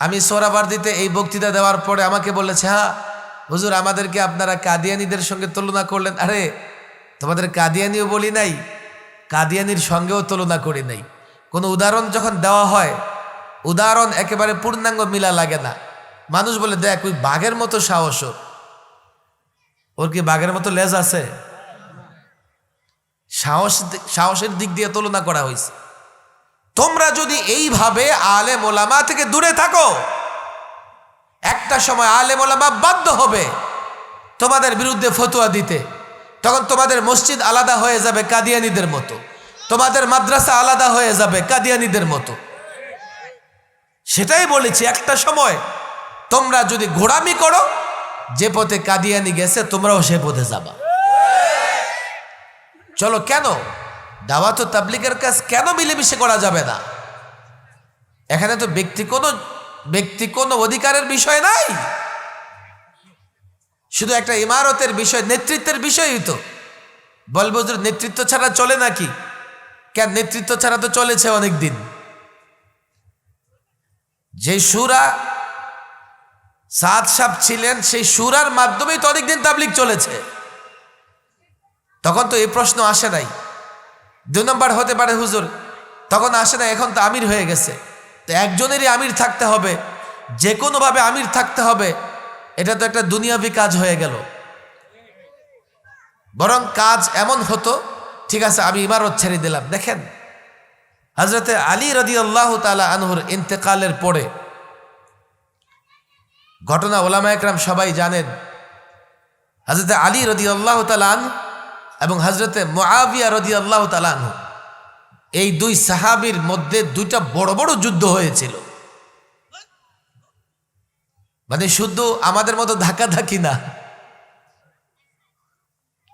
আমি সোহরাবার্দিতে এই বক্তৃতা দেওয়ার পরে আমাকে বলেছে হ্যাঁ হুজুর, আমাদেরকে আপনারা কাদিয়ানিদের সঙ্গে তুলনা করলেন। আরে, তোমাদের কাদিয়ানিও বলি নাই, কাদিয়ানির সঙ্গেও তুলনা করি নাই। কোনো উদাহরণ যখন দেওয়া হয়, উদাহরণ একেবারে পূর্ণাঙ্গ মিলা লাগে না। মানুষ বলে, দেখ, ওই বাঘের মতো সাহস ওর। ওর কি বাঘের মতো লেজ আছে? সাহস সাহসের দিক দিয়ে তুলনা করা হয়েছে তোমরা যদি এইভাবে আলে মোলামা থেকে দূরে থাকো, একটা সময় আলে মোলামা বাধ্য হবে তোমাদের বিরুদ্ধে ফতুয়া দিতে। তখন তোমাদের মসজিদ আলাদা হয়ে যাবে কাদিয়ানিদের মতো। তোমাদের মাদ্রাসা আলাদা হয়ে যাবে কাদিয়ানিদের মতো। সেটাই বলেছি একটা সময় তোমরা যদি ঘোরামি করো, যে পথে কাদিয়ানি গেছে তোমরাও সে পথে যাবা। চলো কেন? দাওয়াত ও তাবলিগের কাজ কেন মিলেমিশে করা যাবে না? এখানে তো ব্যক্তি কোনো ব্যক্তি কোনো অধিকারের বিষয় নাই। শুধু একটা ইমারতের বিষয়, নেতৃত্বের বিষয়ই তো। বলব যে নেতৃত্ব ছাড়া চলে নাকি? কেন নেতৃত্ব ছাড়া তো চলেছে অনেক দিন যে সুরা সাদ সাপ ছিলেন, সেই সুরার মাধ্যমেই তো অনেকদিন তাবলিক চলেছে। তখন তো এই প্রশ্ন আসে নাই। দুই নম্বর হতে পারে হুজুর। তখন আসে না, এখন তো আমির হয়ে গেছে। তো একজনেরই আমির থাকতে হবে। যে কোনোভাবে আমির থাকতে হবে। এটা তো একটা দুনিয়াবি কাজ হয়ে গেল। বরং কাজ এমন হতো, ঠিক আছে, আমি ইমারত ছেড়ে দিলাম। দেখেন হজরতে আলী রদি আল্লাহ তালা আনহুর ইন্তেকালের পরে ঘটনা ওলামা একরাম সবাই জানেন। হজরতে আলী রদি আল্লাহ তালা তালান এবং হজরতে মোয়াবিয়া রদি আল্লাহ তালান এই দুই সাহাবির মধ্যে দুইটা বড় বড় যুদ্ধ হয়েছিল। মানে শুধু আমাদের মতো ধাক্কা ধাক্কি না।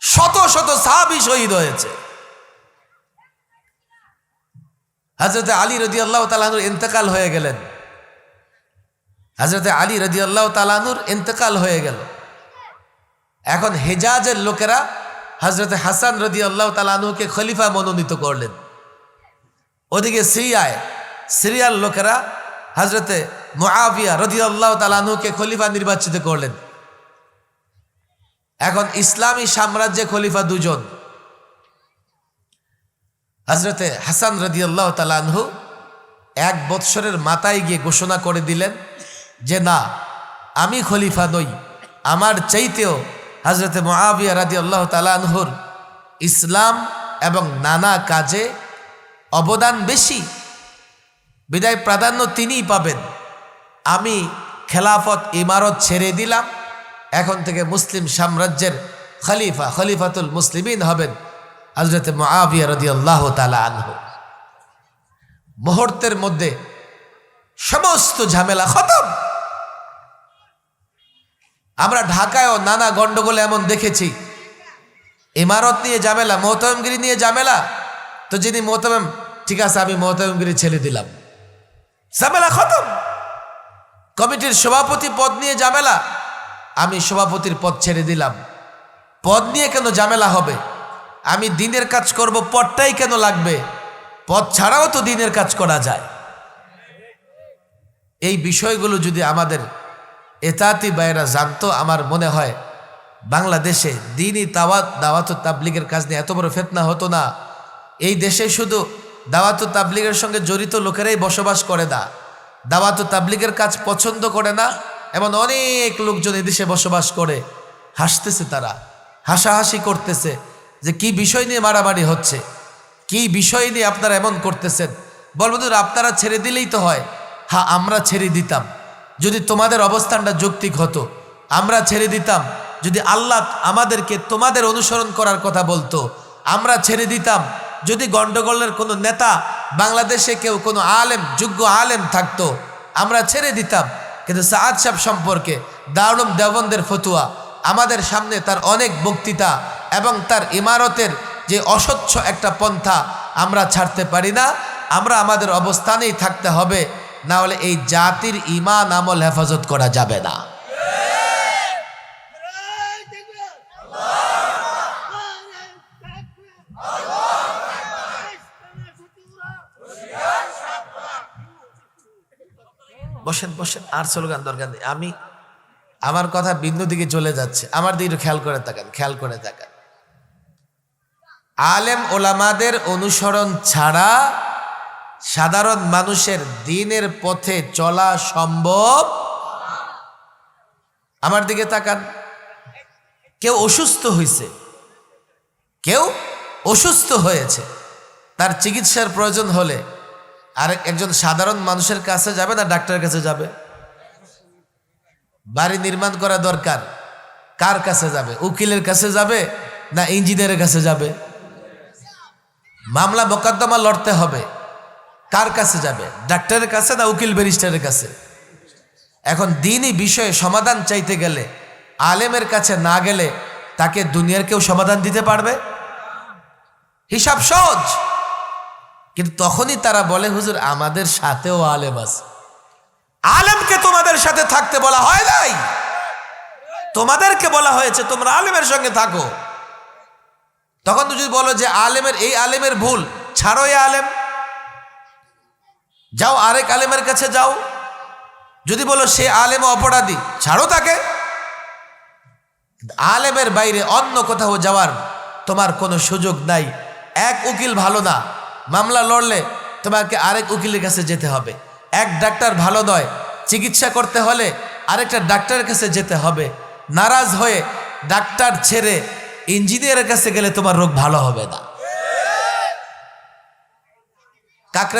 শত শত সাহাবি শহীদ হয়েছে। হজরতে আলী রদি আল্লাহ তালানুর ইন্তেকাল হয়ে গেলেন। হজরতে আলী রদি আল্লাহ তালানুর ইন্তেকাল হয়ে গেল। এখন হেজাজের লোকেরা হজরতে হাসান রদি আল্লাহ তালানুকে খলিফা মনোনীত করলেন। ওদিকে সিরিয়ায়, সিরিয়ার লোকেরা হজরতে মুআবিয়া রদি আল্লাহ তালানুকে খলিফা নির্বাচিত করলেন। এখন ইসলামী সাম্রাজ্যে খলিফা দুজন। হজরতে হাসান রদি আল্লাহ তালানহু এক বৎসরের মাথায় গিয়ে ঘোষণা করে দিলেন যে, না, আমি খলিফা নই, আমার চাইতেও হজরতে মহাবিয়া রাদি আল্লাহ তালানহুর ইসলাম এবং নানা কাজে অবদান বেশি। বিদায় প্রাধান্য তিনিই পাবেন। আমি খেলাফত ইমারত ছেড়ে দিলাম। এখন থেকে মুসলিম সাম্রাজ্যের খলিফা, খলিফাতুল মুসলিমিন হবেন হজরত মহাবিয়া রদি আল্লাহ তালা মুহূর্তের মধ্যে সমস্ত ঝামেলা খতম। আমরা ঢাকায়ও নানা গন্ডগোলে এমন দেখেছি। ইমারত নিয়ে ঝামেলা মোহতামগিরি নিয়ে ঝামেলা। তো যিনি মোহতাম ঠিক আছে, আমি মোহতামগিরি ছেড়ে দিলাম। ঝামেলা খতম। কমিটির সভাপতি পদ নিয়ে ঝামেলা, আমি সভাপতির পদ ছেড়ে দিলাম। পদ নিয়ে কেন ঝামেলা হবে? আমি দিনের কাজ করব, পদটাই কেন লাগবে? পদ ছাড়াও তো দিনের কাজ করা যায়। এই বিষয়গুলো যদি আমাদের এতাতি বাইরা জানতো, আমার মনে হয় বাংলাদেশে দিনই তাওয়াত দাওয়াত তাবলিগের কাজ নিয়ে এত বড় ফেতনা হতো না। এই দেশে শুধু দাওয়াত তাবলিগের সঙ্গে জড়িত লোকেরাই বসবাস করে না। দাওয়াত তাবলিগের কাজ পছন্দ করে না, এমন অনেক লোকজন এদেশে বসবাস করে। হাসতেছে তারা, হাসাহাসি করতেছে যে কি বিষয় নিয়ে মারামারি হচ্ছে, কি বিষয় নিয়ে আপনারা এমন করতেছেন। বলব আপনারা ছেড়ে দিলেই তো হয়। হ্যাঁ আমরা ছেড়ে দিতাম। যদি তোমাদের অবস্থানটা যৌক্তিক হতো, আমরা ছেড়ে দিতাম। যদি আল্লাহ আমাদেরকে তোমাদের অনুসরণ করার কথা বলতো, আমরা ছেড়ে দিতাম। যদি গন্ডগোলের কোনো নেতা, বাংলাদেশে কেউ কোনো আলেম, যোগ্য আলেম থাকতো, আমরা ছেড়ে দিতাম। কিন্তু সাদ সাহেব সম্পর্কে দারুম দেবন্দের ফতুয়া, আমাদের সামনে তার অনেক বক্তৃতা এবং তার ইমারতের যে অস্বচ্ছ একটা পন্থা, আমরা ছাড়তে পারি না। আমরা আমাদের অবস্থানেই থাকতে হবে। না হলে এই জাতির ইমান আমল হেফাজত করা যাবে না। বসেন বসেন, আর স্লোগান দরকার নেই। আমি আমার কথা বিন্দু দিকে চলে যাচ্ছে। আমার দিকে খেয়াল করে তাকান, খেয়াল করে তাকান। আলেম ওলামাদের অনুসরণ ছাড়া সাধারণ মানুষের দিনের পথে চলা সম্ভব? আমার দিকে তাকান। কেউ অসুস্থ হয়েছে। কেউ অসুস্থ হয়েছে। তার চিকিৎসার প্রয়োজন হলে আর একজন সাধারণ মানুষের কাছে যাবে না, ডাক্তারের কাছে যাবে? বাড়ি নির্মাণ করা দরকার। কার কাছে যাবে? উকিলের কাছে যাবে না ইঞ্জিনিয়ারের কাছে যাবে? মামলা মোকদ্দমা লড়তে হবে। কার কাছে যাবে? ডাক্তারের কাছে না উকিল ব্যারিস্টারের কাছে? এখন দিনই বিষয়ে সমাধান চাইতে গেলে, আলেমের কাছে না গেলে তাকে দুনিয়ার কেউ সমাধান দিতে পারবে? হিসাব সহজ। কিন্তু তখনই তারা বলে, হুজুর, আমাদের সাথেও আলেম আছে। আলেমকে তোমাদের সাথে থাকতে বলা হয় নাই। তোমাদেরকে বলা হয়েছে, তোমরা আলেমের সঙ্গে থাকো। তখন যদি বলো যে আলেমের এই আলেমের ভুল, ছাড়ো এই আলেম। যাও আরেক আলেমের কাছে যাও। যদি বলো সে আলেম অপরাধী, ছাড়ো তাকে। আলেমের বাইরে অন্য কোথাও যাওয়ার তোমার কোনো সুযোগ নাই। এক উকিল ভালো না। মামলা লড়লে তোমাকে আরেক উকিলের কাছে যেতে হবে। এক ডাক্তার ভালো নয়। চিকিৎসা করতে হলে আরেকটা ডাক্তারের কাছে যেতে হবে। নারাজ হয়ে ডাক্তার ছেড়ে ইঞ্জিনিয়ারের কাছে গেলে তোমার রোগ ভালো হবে না। কাকরে